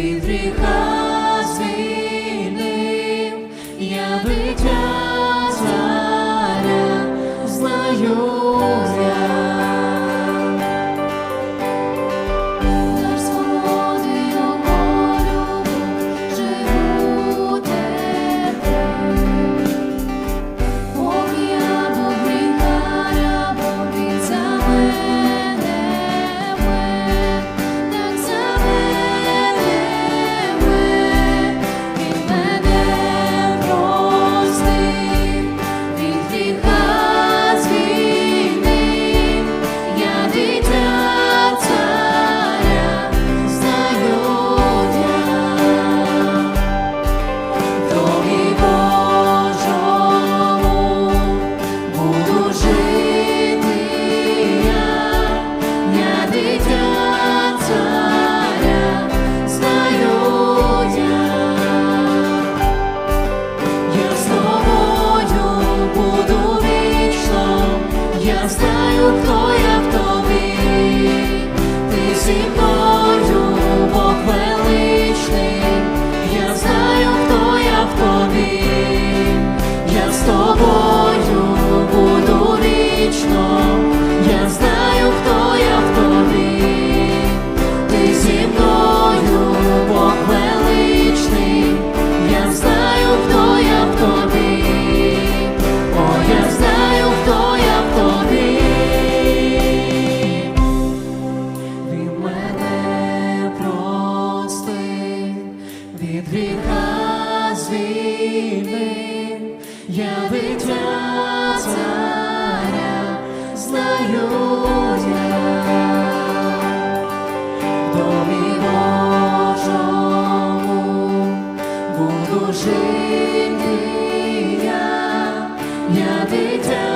we vivrihasvi гріха звільнив, я витя царя знаю я. Буду жити я, я дитя